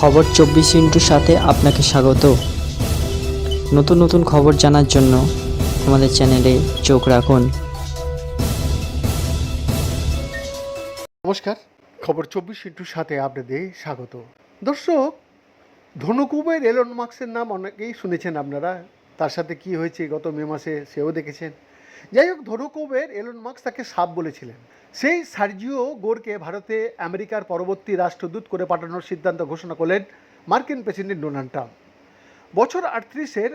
খবর চব্বিশ ইন্টুর সাথে আপনাকে স্বাগত। নতুন নতুন খবর জানার জন্য আমাদের চ্যানেলে চোখ রাখুন। নমস্কার, খবর চব্বিশ ইন্টুর সাথে আপনাদের স্বাগত। দর্শক, ধনুকুবের এলন মার্কসের নাম অনেকেই শুনেছেন আপনারা। তার সাথে কি হয়েছে গত মে মাসে সেও দেখেছেন। যাই হোক ধনুকুবের এলন মার্কস তাকে সাপ বলেছিলেন। সেই সার্জিও গোরকে ভারতে আমেরিকার পরবর্তী রাষ্ট্রদূত করে পাঠানোর সিদ্ধান্ত ঘোষণা করলেন মার্কিন প্রেসিডেন্ট ডোনাল্ড ট্রাম্প। বছর আটত্রিশের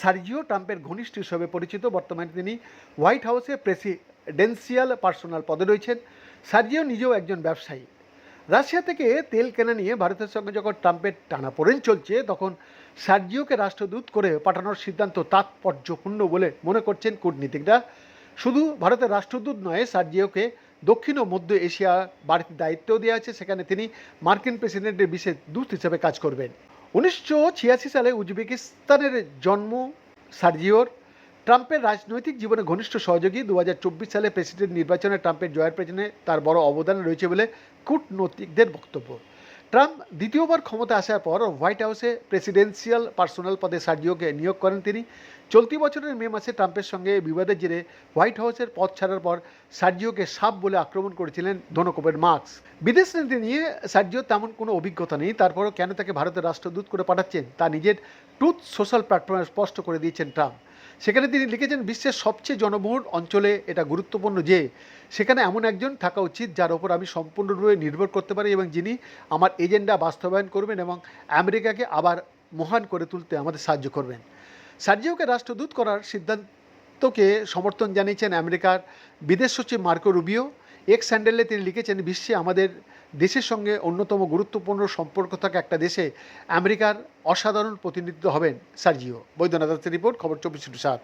সার্জিও ট্রাম্পের ঘনিষ্ঠ হিসেবে পরিচিত। বর্তমানে তিনি হোয়াইট হাউসে প্রেসিডেন্সিয়াল পার্সোনাল পদে রয়েছেন। সার্জিও নিজেও একজন ব্যবসায়ী। রাশিয়া থেকে তেল কেনা নিয়ে ভারতের সঙ্গে যখন ট্রাম্পের টানাপোড়েন চলছে, তখন সার্জিওকে রাষ্ট্রদূত করে পাঠানোর সিদ্ধান্ত তাৎপর্যপূর্ণ বলে মনে করছেন কূটনীতিকরা। শুধু ভারতের রাষ্ট্রদূত নয়, সার্জিওকে দক্ষিণ ও মধ্য এশিয়া বাড়িতে দায়িত্বও দেওয়া আছে। সেখানে তিনি মার্কিন প্রেসিডেন্টের বিশেষ দূত হিসেবে কাজ করবেন। উনিশশো ছিয়াশি সালে উজবেকিস্তানের জন্ম সার্জিওর। ট্রাম্পের রাজনৈতিক জীবনে ঘনিষ্ঠ সহযোগী দু হাজার চব্বিশ সালে প্রেসিডেন্ট নির্বাচনে ট্রাম্পের জয়ের পেছনে তার বড় অবদান রয়েছে বলে কূটনৈতিকদের বক্তব্য। ট্রাম্প দ্বিতীয়বার ক্ষমতা আসার পর হোয়াইট হাউসে প্রেসিডেন্সিয়াল পার্সোনাল পদে সার্জিওকে নিয়োগ করেন তিনি। চলতি বছরের মে মাসে ট্রাম্পের সঙ্গে বিবাদের জেরে হোয়াইট হাউসের পদ ছাড়ার পর সার্জিওকে সাপ বলে আক্রমণ করেছিলেন ধনকোপের মার্কস। বিদেশ নীতি নিয়ে সার্জিও তেমন কোনো অভিজ্ঞতা নেই, তারপরও কেন তাকে ভারতের রাষ্ট্রদূত করে পাঠাচ্ছেন তা নিজের ট্রুথ সোশ্যাল প্ল্যাটফর্মে স্পষ্ট করে দিয়েছেন ট্রাম্প। সেখানে তিনি লিখেছেন, বিশ্বের সবচেয়ে জনবহুল অঞ্চলে এটা গুরুত্বপূর্ণ যে, সেখানে এমন একজন থাকা উচিত যার ওপর আমি সম্পূর্ণরূপে নির্ভর করতে পারি এবং যিনি আমার এজেন্ডা বাস্তবায়ন করবেন এবং আমেরিকাকে আবার মহান করে তুলতে আমাদের সাহায্য করবেন। সার্জিওকে রাষ্ট্রদূত করার সিদ্ধান্তকে সমর্থন জানিয়েছেন আমেরিকার বিদেশ সচিব মার্কো রুবিও। এক্স স্যান্ডেলে তিনি লিখেছেন, বিশ্বে আমাদের দেশের সঙ্গে অন্যতম গুরুত্বপূর্ণ সম্পর্ক থাকা একটা দেশে আমেরিকার অসাধারণ প্রতিনিধিত্ব হবেন সার্জিও। বৈদ্যনাথ রিপোর্ট, খবর চব্বিশ সাত।